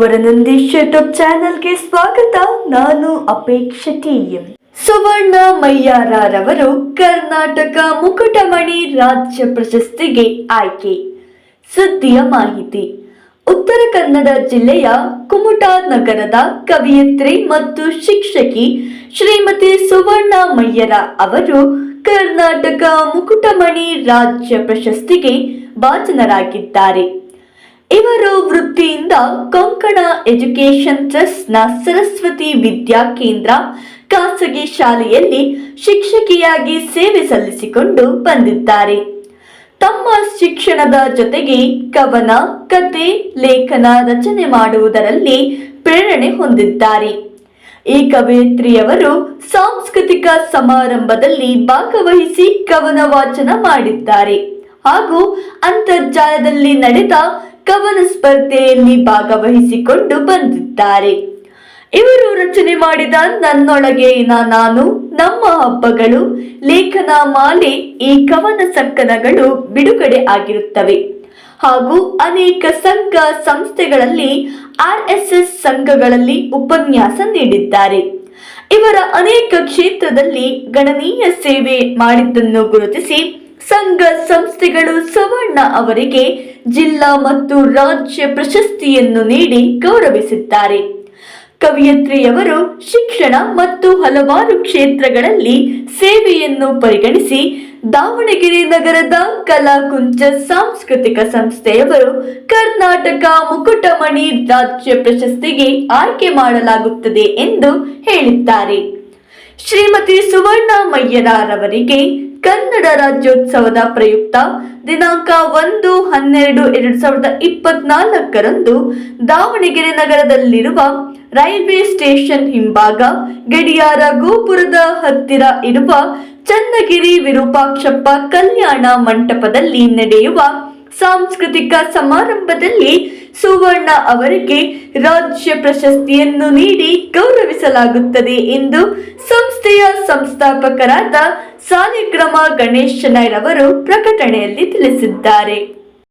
ವರನಂದೀಶ್ YouTube ಚಾನೆಲ್ಗೆ ಸ್ವಾಗತ. ನಾನು ಅಪೇಕ್ಷ ಟಿಎಂ ಸುವರ್ಣ ಮಯ್ಯಾರವರು ಕರ್ನಾಟಕ ಮುಕುಟಮಣಿ ರಾಜ್ಯ ಪ್ರಶಸ್ತಿಗೆ ಆಯ್ಕೆ. ಸುದ್ದಿಯ ಮಾಹಿತಿ. ಉತ್ತರ ಕನ್ನಡ ಜಿಲ್ಲೆಯ ಕುಮಟಾ ನಗರದ ಕವಿಯತ್ರಿ ಮತ್ತು ಶಿಕ್ಷಕಿ ಶ್ರೀಮತಿ ಸುವರ್ಣ ಮಯ್ಯರ ಅವರು ಕರ್ನಾಟಕ ಮುಕುಟಮಣಿ ರಾಜ್ಯ ಪ್ರಶಸ್ತಿಗೆ ಭಾಜನರಾಗಿದ್ದಾರೆ. ಇವರು ವೃತ್ತಿಯಿಂದ ಕೊಂಕಣ ಎಜುಕೇಶನ್ ಟ್ರಸ್ಟ್ನ ಸರಸ್ವತಿ ವಿದ್ಯಾ ಕೇಂದ್ರ ಖಾಸಗಿ ಶಾಲೆಯಲ್ಲಿ ಶಿಕ್ಷಕಿಯಾಗಿ ಸೇವೆ ಸಲ್ಲಿಸಿಕೊಂಡು ಬಂದಿದ್ದಾರೆ. ತಮ್ಮ ಶಿಕ್ಷಣದ ಜೊತೆಗೆ ಕವನ, ಕತೆ, ಲೇಖನ ರಚನೆ ಮಾಡುವುದರಲ್ಲಿ ಪ್ರೇರಣೆ ಹೊಂದಿದ್ದಾರೆ. ಈ ಕವಯಿತ್ರಿಯವರು ಸಾಂಸ್ಕೃತಿಕ ಸಮಾರಂಭದಲ್ಲಿ ಭಾಗವಹಿಸಿ ಕವನ ವಾಚನ ಮಾಡಿದ್ದಾರೆ ಹಾಗೂ ಅಂತರ್ಜಾಲದಲ್ಲಿ ನಡೆದ ಕವನ ಸ್ಪರ್ಧೆಯಲ್ಲಿ ಭಾಗವಹಿಸಿಕೊಂಡು ಬಂದಿದ್ದಾರೆ. ಇವರು ರಚನೆ ಮಾಡಿದ ನನ್ನೊಳಗೆ ನಾನು, ನಮ್ಮ ಹಬ್ಬಗಳು, ಲೇಖನ ಮಾಲೆ, ಈ ಕವನ ಸಂಕಲನಗಳು ಬಿಡುಗಡೆ ಆಗಿರುತ್ತವೆ. ಹಾಗೂ ಅನೇಕ ಸಂಘ ಸಂಸ್ಥೆಗಳಲ್ಲಿ ಆರ್ಎಸ್ಎಸ್ ಸಂಘಗಳಲ್ಲಿ ಉಪನ್ಯಾಸ ನೀಡಿದ್ದಾರೆ. ಇವರ ಅನೇಕ ಕ್ಷೇತ್ರದಲ್ಲಿ ಗಣನೀಯ ಸೇವೆ ಮಾಡಿದ್ದನ್ನು ಗುರುತಿಸಿ ಸಂಘ ಸಂಸ್ಥೆಗಳು ಸವರ್ಣ ಅವರಿಗೆ ಜಿಲ್ಲಾ ಮತ್ತು ರಾಜ್ಯ ಪ್ರಶಸ್ತಿಯನ್ನು ನೀಡಿ ಗೌರವಿಸಿದ್ದಾರೆ. ಕವಿಯತ್ರಿಯವರು ಶಿಕ್ಷಣ ಮತ್ತು ಹಲವಾರು ಕ್ಷೇತ್ರಗಳಲ್ಲಿ ಸೇವೆಯನ್ನು ಪರಿಗಣಿಸಿ ದಾವಣಗೆರೆ ನಗರದ ಕಲಾಕುಂಚ ಸಾಂಸ್ಕೃತಿಕ ಸಂಸ್ಥೆಯವರು ಕರ್ನಾಟಕ ಮುಕುಟಮಣಿ ರಾಜ್ಯ ಪ್ರಶಸ್ತಿಗೆ ಆಯ್ಕೆ ಮಾಡಲಾಗುತ್ತದೆ ಎಂದು ಹೇಳಿದ್ದಾರೆ. ಶ್ರೀಮತಿ ಸುವರ್ಣ ಮಯ್ಯರಾರವರಿಗೆ ಕನ್ನಡ ರಾಜ್ಯೋತ್ಸವದ ಪ್ರಯುಕ್ತ ದಿನಾಂಕ ಒಂದು ಹನ್ನೆರಡು ಎರಡು ಸಾವಿರದ ಇಪ್ಪತ್ನಾಲ್ಕರಂದು ದಾವಣಗೆರೆ ನಗರದಲ್ಲಿರುವ ರೈಲ್ವೆ ಸ್ಟೇಷನ್ ಹಿಂಭಾಗ ಗಡಿಯಾರ ಗೋಪುರದ ಹತ್ತಿರ ಇರುವ ಚನ್ನಗಿರಿ ವಿರೂಪಾಕ್ಷಪ್ಪ ಕಲ್ಯಾಣ ಮಂಟಪದಲ್ಲಿ ನಡೆಯುವ ಸಾಂಸ್ಕೃತಿಕ ಸಮಾರಂಭದಲ್ಲಿ ಸುವರ್ಣ ಅವರಿಗೆ ರಾಜ್ಯ ಪ್ರಶಸ್ತಿಯನ್ನು ನೀಡಿ ಗೌರವಿಸಲಾಗುತ್ತದೆ ಎಂದು ಸಂಸ್ಥೆಯ ಸಂಸ್ಥಾಪಕರಾದ ಸಾಲಿಗ್ರಾಮ ಅವರು ಪ್ರಕಟಣೆಯಲ್ಲಿ ತಿಳಿಸಿದ್ದಾರೆ.